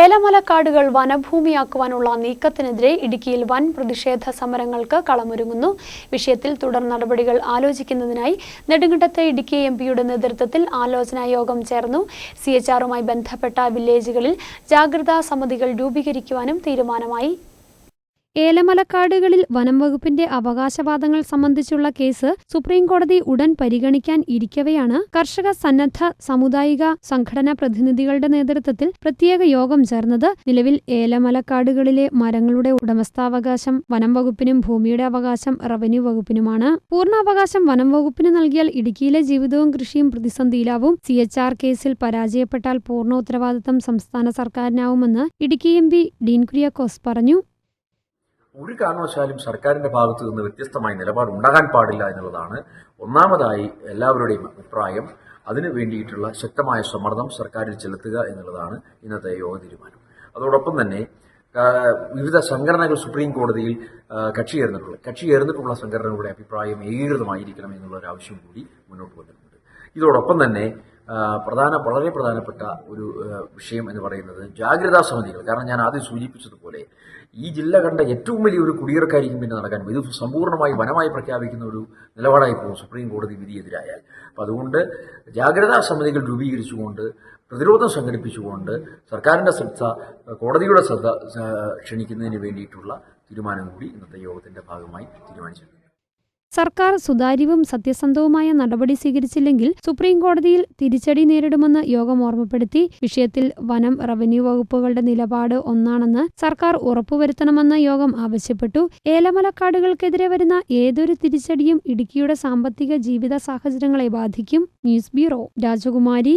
ഏലമലക്കാടുകൾ വനഭൂമിയാക്കുവാനുള്ള നീക്കത്തിനെതിരെ ഇടുക്കിയിൽ വൻ പ്രതിഷേധ സമരങ്ങൾക്ക് കളമൊരുങ്ങുന്നു. വിഷയത്തിൽ തുടർ നടപടികൾ ആലോചിക്കുന്നതിനായി നെടുങ്കണ്ടത്തെ ഇടുക്കി എം പിയുടെ നേതൃത്വത്തിൽ ആലോചനാ യോഗം ചേർന്നു. സി എച്ച് ആറുമായി ബന്ധപ്പെട്ട വില്ലേജുകളിൽ ജാഗ്രതാ സമിതികൾ രൂപീകരിക്കുവാനും തീരുമാനമായി. ഏലമലക്കാടുകളിൽ വനംവകുപ്പിന്റെ അവകാശവാദങ്ങൾ സംബന്ധിച്ചുള്ള കേസ് സുപ്രീംകോടതി ഉടൻ പരിഗണിക്കാൻ ഇരിക്കവെയാണ് കർഷക സന്നദ്ധ സാമുദായിക സംഘടനാ പ്രതിനിധികളുടെ നേതൃത്വത്തിൽ പ്രത്യേക യോഗം ചേർന്നത് നിലവിൽ ഏലമലക്കാടുകളിലെ മരങ്ങളുടെ ഉടമസ്ഥാവകാശം വനം വകുപ്പിനും ഭൂമിയുടെ അവകാശം റവന്യൂ വകുപ്പിനുമാണ്. പൂർണാവകാശം വനം വകുപ്പിന് നൽകിയാൽ ഇടുക്കിയിലെ ജീവിതവും കൃഷിയും പ്രതിസന്ധിയിലാവും. സി എച്ച് ആർ കേസിൽ പരാജയപ്പെട്ടാൽ പൂർണ ഉത്തരവാദിത്തം സംസ്ഥാന സർക്കാരിനാവുമെന്ന് ഇടുക്കി എം പി ഡീൻ കുര്യാക്കോസ് പറഞ്ഞു. ഒരു കാരണവശാലും സർക്കാരിന്റെ ഭാഗത്തു നിന്ന് വ്യത്യസ്തമായ നിലപാട് ഉണ്ടാകാൻ പാടില്ല എന്നുള്ളതാണ് ഒന്നാമതായി എല്ലാവരുടെയും അഭിപ്രായം. അതിനു വേണ്ടിയിട്ടുള്ള ശക്തമായ സമ്മർദ്ദം സർക്കാരിൽ ചെലുത്തുക എന്നുള്ളതാണ് ഇന്നത്തെ യോഗ തീരുമാനം. അതോടൊപ്പം തന്നെ വിവിധ സംഘടനകൾ സുപ്രീം കോടതിയിൽ കക്ഷി ചേർന്നിട്ടുള്ള കക്ഷി ചേർന്നിട്ടുള്ള സംഘടനകളുടെ അഭിപ്രായം ഏകീകൃതമായിരിക്കണം എന്നുള്ള ഒരു ആവശ്യം കൂടി മുന്നോട്ട് വന്നിട്ടുണ്ട്. ഇതോടൊപ്പം തന്നെ പ്രധാന വളരെ പ്രധാനപ്പെട്ട ഒരു വിഷയം എന്ന് പറയുന്നത് ജാഗ്രതാ സമിതികൾ. കാരണം ഞാൻ ആദ്യം സൂചിപ്പിച്ചതുപോലെ ഈ ജില്ല കണ്ട ഏറ്റവും വലിയ ഒരു കുടിയേറക്കാരിക്കും പിന്നെ നടക്കാൻ ഇത് സമ്പൂർണമായി വനമായി പ്രഖ്യാപിക്കുന്ന ഒരു നിലപാടായി പോകും സുപ്രീം കോടതി വിധിയെതിരായാൽ. അപ്പം അതുകൊണ്ട് ജാഗ്രതാ സമിതികൾ രൂപീകരിച്ചുകൊണ്ട് പ്രതിരോധം സംഘടിപ്പിച്ചുകൊണ്ട് സർക്കാരിന്റെ ശ്രദ്ധ കോടതിയുടെ ശ്രദ്ധ ക്ഷണിക്കുന്നതിന് വേണ്ടിയിട്ടുള്ള തീരുമാനം കൂടി ഇന്നത്തെ യോഗത്തിന്റെ ഭാഗമായി തീരുമാനിച്ചിട്ടുണ്ട്. സർക്കാർ സുതാര്യവും സത്യസന്ധവുമായ നടപടി സ്വീകരിച്ചില്ലെങ്കിൽ സുപ്രീംകോടതിയിൽ തിരിച്ചടി നേരിടുമെന്ന് യോഗം ഓർമ്മപ്പെടുത്തി. വിഷയത്തിൽ വനം റവന്യൂ വകുപ്പുകളുടെ നിലപാട് ഒന്നാണെന്ന് സർക്കാർ ഉറപ്പുവരുത്തണമെന്ന് യോഗം ആവശ്യപ്പെട്ടു. ഏലമലക്കാടുകൾക്കെതിരെ വരുന്ന ഏതൊരു തിരിച്ചടിയും ഇടുക്കിയുടെ സാമ്പത്തിക ജീവിത സാഹചര്യങ്ങളെ ബാധിക്കും. ന്യൂസ് ബ്യൂറോ രാജകുമാരി